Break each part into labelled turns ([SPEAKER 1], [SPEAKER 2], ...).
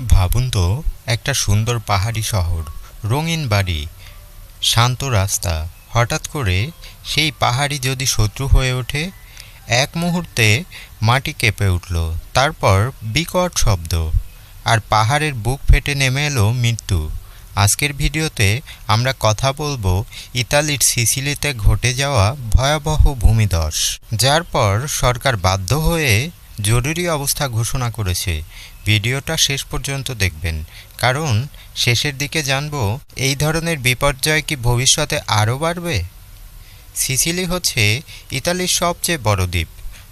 [SPEAKER 1] ভাবুন তো, একটা সুন্দর পাহাড়ি শহর, রঙিন বাড়ি, শান্ত রাস্তা। হঠাৎ করে সেই পাহাড়ি যদি শত্রু হয়ে ওঠে, এক মুহূর্তে মাটি কেঁপে উঠল, তারপর বিকট শব্দ, আর পাহাড়ের বুক ফেটে নেমে এলো মৃত্যু। আজকের ভিডিওতে আমরা কথা বলব ইতালির সিসিলিতে ঘটে যাওয়া ভয়াবহ ভূমিধস, যার পর সরকার বাধ্য হয়ে জরুরি অবস্থা ঘোষণা করেছে। ভিডিওটা শেষ পর্যন্ত দেখবেন। কারণ, শেষের দিকে জানব, এই ধরনের বিপর্যয় কি ভবিষ্যতে আরও বাড়বে? সিসিলি হচ্ছে ইতালির সবচেয়ে বড় দ্বীপ।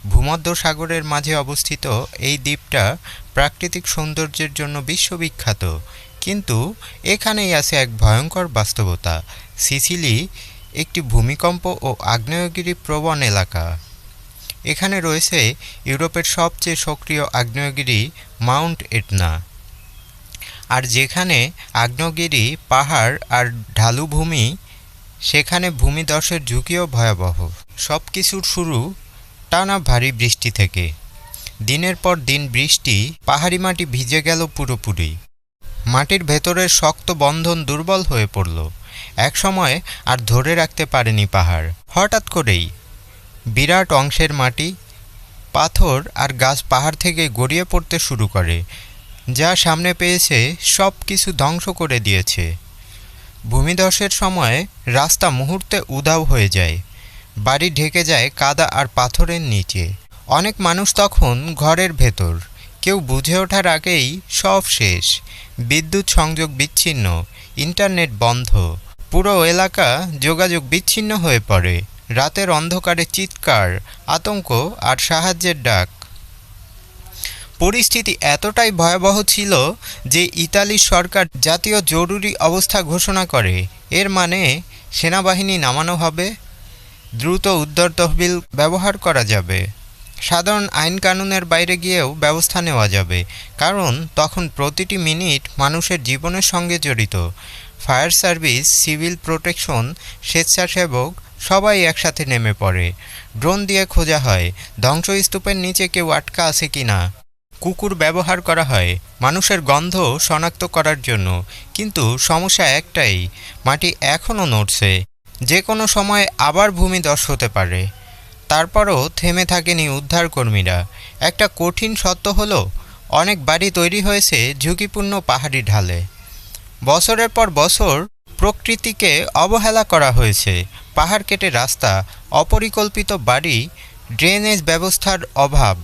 [SPEAKER 1] ভূমধ্য সাগরের মাঝে অবস্থিত এই দ্বীপটা প্রাকৃতিক সৌন্দর্যের জন্য বিশ্ববিখ্যাত। কিন্তু এখানেই আছে এক ভয়ঙ্কর বাস্তবতা। সিসিলি একটি ভূমিকম্প ও আগ্নেয়গিরি প্রবণ এলাকা। এখানে রয়েছে ইউরোপের সবচেয়ে সক্রিয় আগ্নেয়গিরি মাউন্ট এটনা। আর যেখানে আগ্নেয়গিরি, পাহাড় আর ঢালু ভূমি, সেখানে ভূমিধসের ঝুঁকিও ভয়াবহ। সব কিছুর শুরু টানা ভারী বৃষ্টি থেকে। দিনের পর দিন বৃষ্টি, পাহাড়ি মাটি ভিজে গেল পুরোপুরি। মাটির ভেতরের শক্ত বন্ধন দুর্বল হয়ে পড়ল। একসময় আর ধরে রাখতে পারেনি পাহাড়। হঠাৎ করেই বিরাট অংশের মাটি, পাথর আর গাছ পাহাড় থেকে গড়িয়ে পড়তে শুরু করে, যা সামনে পেয়েছে সব কিছু ধ্বংস করে দিয়েছে। ভূমিধসের সময় রাস্তা মুহূর্তে উধাও হয়ে যায়, বাড়ি ঢেকে যায় কাদা আর পাথরের নিচে। অনেক মানুষ তখন ঘরের ভেতর, কেউ বুঝে ওঠার আগেই সব শেষ। বিদ্যুৎ সংযোগ বিচ্ছিন্ন, ইন্টারনেট বন্ধ, পুরো এলাকা যোগাযোগ বিচ্ছিন্ন হয়ে পড়ে। রাতের অন্ধকারে চিৎকার, আতঙ্ক আর সাহায্যের ডাক। পরিস্থিতি এতটাই ভয়াবহ ছিল যে ইতালি সরকার জাতীয় জরুরি অবস্থা ঘোষণা করে। এর মানে সেনাবাহিনী নামানো হবে, দ্রুত উদ্ধার তহবিল ব্যবহার করা যাবে। সাধারণ আইন কানুনের বাইরে গিয়েও ব্যবস্থা নেওয়া যাবে, কারণ তখন প্রতিটি মিনিট মানুষের জীবনের সঙ্গে জড়িত। ফায়ার সার্ভিস, সিভিল প্রোটেকশন, স্বেচ্ছাসেবক সবাই একসাথে নেমে পড়ে। ড্রোন দিয়ে খোঁজা হয়, ধ্বংসস্তূপের নিচে কেউ আটকা আছে কি না। কুকুর ব্যবহার করা হয়, মানুষের গন্ধ শনাক্ত করার জন্য। কিন্তু সমস্যা একটাই, মাটি এখনও নড়ছে। যে কোনো সময় আবার ভূমিধস হতে পারে। তারপরও থেমে থাকেনি উদ্ধারকর্মীরা। একটা কঠিন সত্য হলো, অনেক বাড়ি তৈরি হয়েছে ঝুঁকিপূর্ণ পাহাড়ি ঢালে। বছরের পর বছর প্রকৃতিকে অবহেলা করা হয়েছে। পাহাড় কেটে রাস্তা, অপরিকল্পিত বাড়ি, ড্রেনেজ ব্যবস্থার অভাব,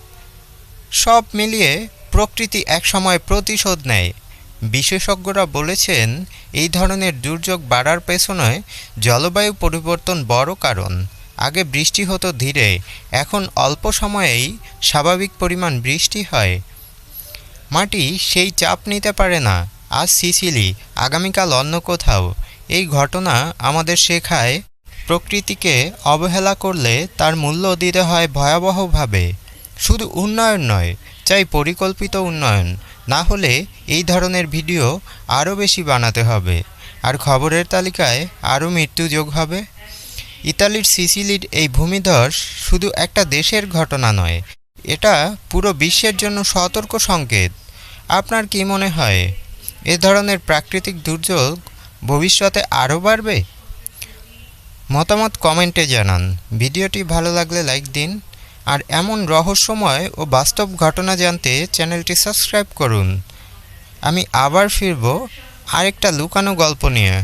[SPEAKER 1] সব মিলিয়ে প্রকৃতি একসময় প্রতিশোধ নেয়। বিশেষজ্ঞরা বলেছেন, এই ধরনের দুর্যোগ বাড়ার পেছনে জলবায়ু পরিবর্তন বড় কারণ। আগে বৃষ্টি হতো ধীরে, এখন অল্প সময়েই স্বাভাবিক পরিমাণ বৃষ্টি হয়। মাটি সেই চাপ নিতে পারে না। আজ সিসিলি, আগামীকাল অন্য কোথাও। এই ঘটনা আমাদের শেখায়। প্রকৃতিকে অবহেলা করলে তার মূল্য দিতে হয় ভয়াবহভাবে। শুধু উন্নয়ন নয়, চাই পরিকল্পিত উন্নয়ন। না হলে এই ধরনের ভিডিও আরও বেশি বানাতে হবে। আর খবরের তালিকায় আরও মৃত্যু যোগ হবে। ইতালির সিসিলির এই ভূমিধস শুধু একটা দেশের ঘটনা নয়, এটা পুরো বিশ্বের জন্য সতর্ক সংকেত। আপনার কি মনে হয়, এ ধরনের প্রাকৃতিক দুর্যোগ ভবিষ্যতে আরও বাড়বে? মতামত কমেন্টে জানান। ভিডিওটি ভালো লাগলে লাইক দিন। আর এমন রহস্যময় ও বাস্তব ঘটনা জানতে চ্যানেলটি সাবস্ক্রাইব করুন। আমি আবার ফিরব আরেকটা লুকানো গল্প নিয়ে।